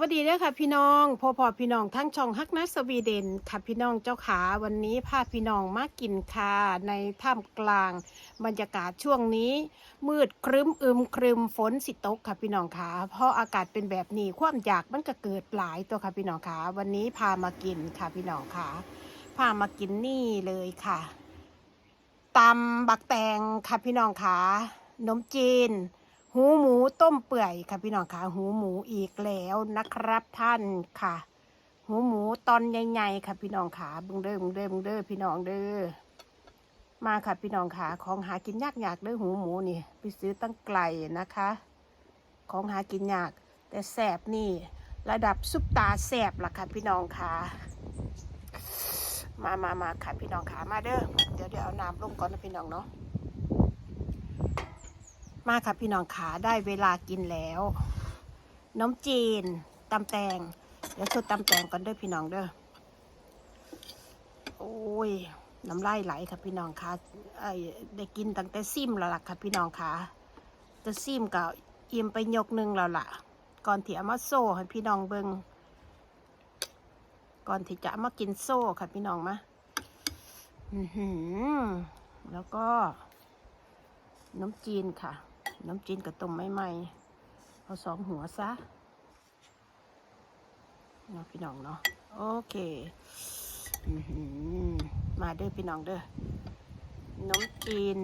วัสดีเด้อค่ะพี่น้องพอพอพี่น้องทั้งช่องฮักนัสวีเดนค่ะพี่น้องเจ้าขาวันนี้พาพี่น้องมากินค่ะในท่ามกลางบรรยากาศช่วงนี้ มืดครึ้มอึมครึมฝนสิตกค่ะพี่น้องขาเพราะอากาศเป็นแบบนี้ความอยากมันก็เกิดหลายตัวค่ะพี่น้องขาวันนี้พามากินค่ะพี่น้องขาพามากินนี่เลยค่ะตำบักแตงค่ะพี่น้องขานมจีน หูหมูต้มเปื่อยค่ะพี่น้องค่ะหูหมูอีกแล้วนะครับท่านค่ะ หูหมูตอนใหญ่ๆค่ะพี่น้องค่ะบึงเด้อบึงเด้อบึงเด้อพี่น้องเด้อมาค่ะพี่น้องค่ะของหากินยากยากๆเด้อหูหมูนี่ไปซื้อตั้งไกลนะคะ ของหากินยาก แต่แสบนี่ ระดับซุปตาแสบล่ะค่ะพี่น้องค่ะมามามาค่ะพี่น้องค่ะมาเด้อเดี๋ยวเดี๋ยวเอาน้ำลงก่อนนะพี่น้องเนาะ มาค่ะพี่น้องขาได้เวลากินแล้วน้ำจีนตำแตงเดี๋ยวสดตำแตงก่อนด้อพี่น้องเด้อโอ้ยน้ำลายไหลค่ะพี่น้องคะไอ้ได้กินตั้งแต่ซิมแล้วล่ะค่ะพี่น้องคะจะซิมก็อิ่มไปยกหนึ่งแล้วล่ะ ก่อนที่เอามาโซ่ให้พี่น้องเบิงก่อนที่จะเอามากินโซ่ค่ะพี่น้องมาอือหือแล้วก็น้ำจีนค่ะ น้ำจีนกับต้มใหม่ๆเอาสองหัวซะเนาะพี่น้องเนาะโอเคอมาเด้อพี่น้องเด้อน้ำจีน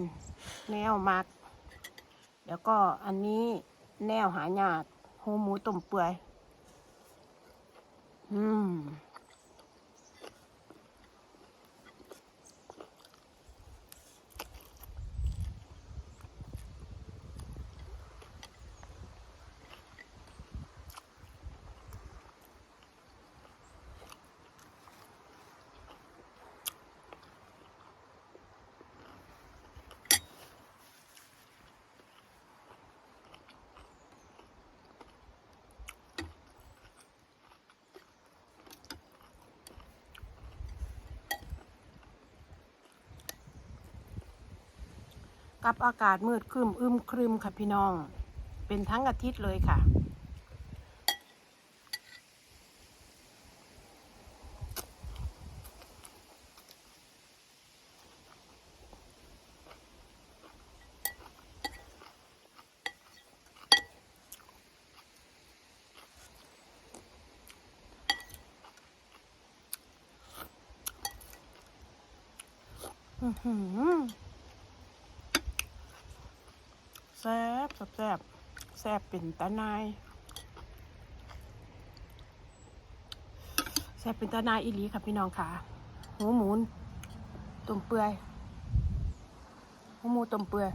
แนวมัก แล้วก็อันนี้แนวหายากหูหมูต้มเปื่อย อืม กับอากาศมืดครึมอึมครึมค่ะพี่น้อง เป็นทั้งอาทิตย์เลยค่ะ อือหือ แซ่บแซ่บแซ่บเป็นตานายแซ่บเป็นตานายอีหลีค่ะพี่น้องค่ะหูหมูต้มเปื่อยหูหมูตุ่มเปื่อย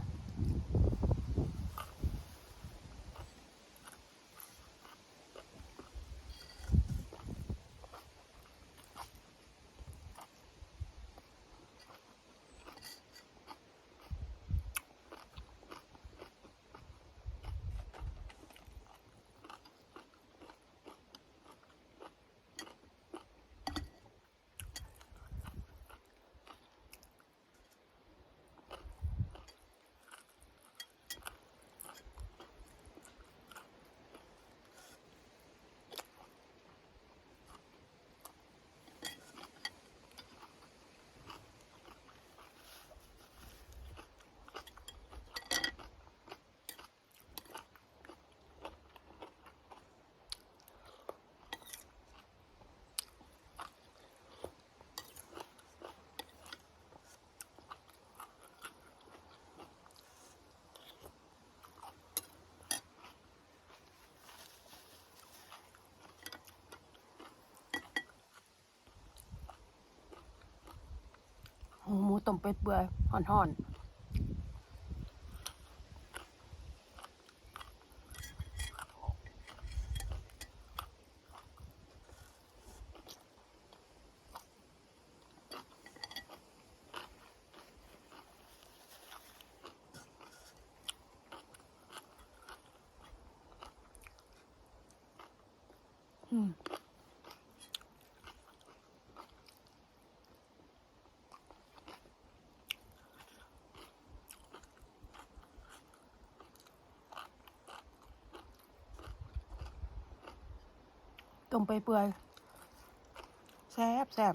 หูห มูต้มเปื่อยห่อนๆอืม ต้มไปเปื่อยแซ่บแซ่บ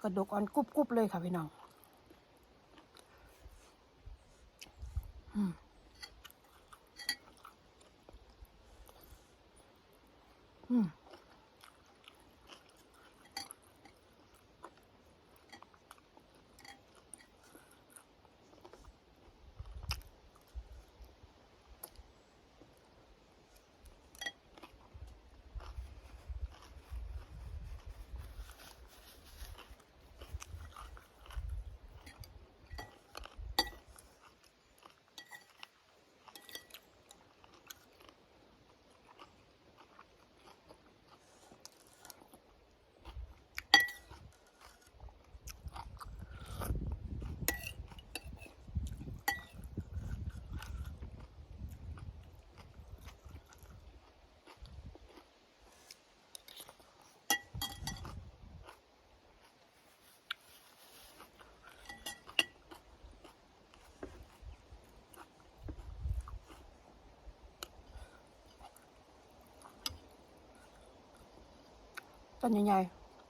กระดกอ่อนกรุบกรุบเลยค่ะพี่น้องอืม ต้นใหญ่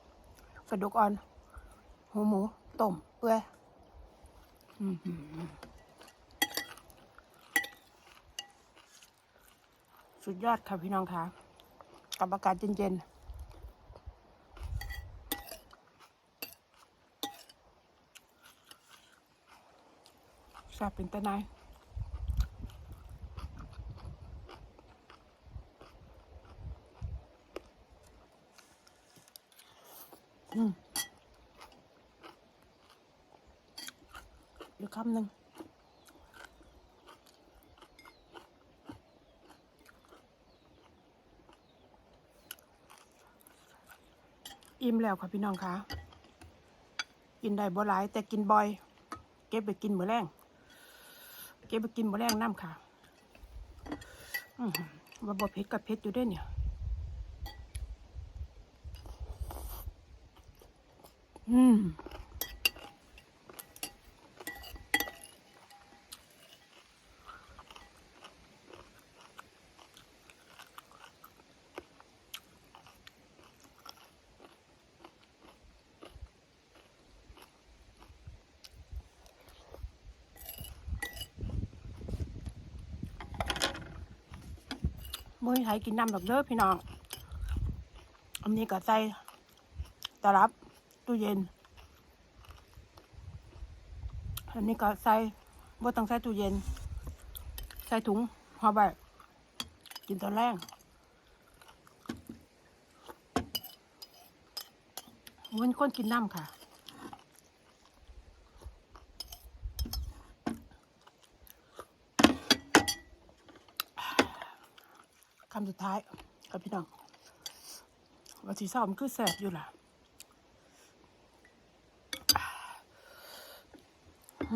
ๆกระดูกอ่อนหูหมูต้มเปื่อยอื้อสุดยอดค่ะพี่น้องค่ะกับอากาศเย็นๆแซ่บเป็นตะนาย อืมอีกคำหนึ่งอิ่มแล้วค่ะพี่น้องคะกินได้บ่หลาย แต่กินบ่อย เก็บไปกินมื้อแรงเก็บไปกินมื้อแรงน้ำค่ะอือหือว่าบ่เผ็ดกับเผ็ดอยู่เด้วยเนี่ย อืมมื่อใช้กินน้ำดอกเด้อพี่น้อง อันนี้ก็ใส่ตลับ ตู้เย็น อันนี้ก็ใส่บ่ต้องใส่ตู้เย็น ใส่ถุงห่อใบกินตอนแรกมันคนกินน้ำค่ะคำสุดท้ายกับพี่น้องว่าสีเศร้ามันคือแสบอยู่ล่ะอืม โอ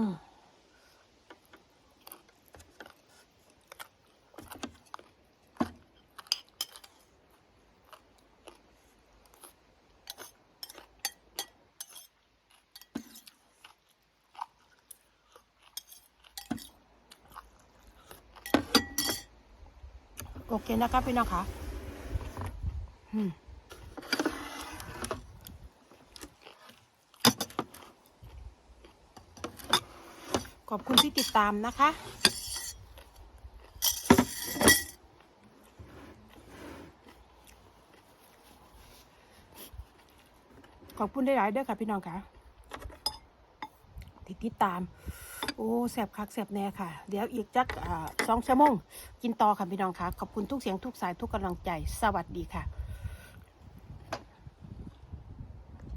เคนะครับพี่น้องค่ะ อืมขอบคุณที่ติดตามนะคะ ขอบคุณได้หลายๆเด้อค่ะพี่น้องค่ะที่ติดตาม โอ้แสบคักแสบแน่ค่ะ เดี๋ยวอีกจักสองชั่วโมง กินต่อค่ะพี่น้องค่ะ ขอบคุณทุกเสียงทุกสายทุกกำลังใจ สวัสดีค่ะ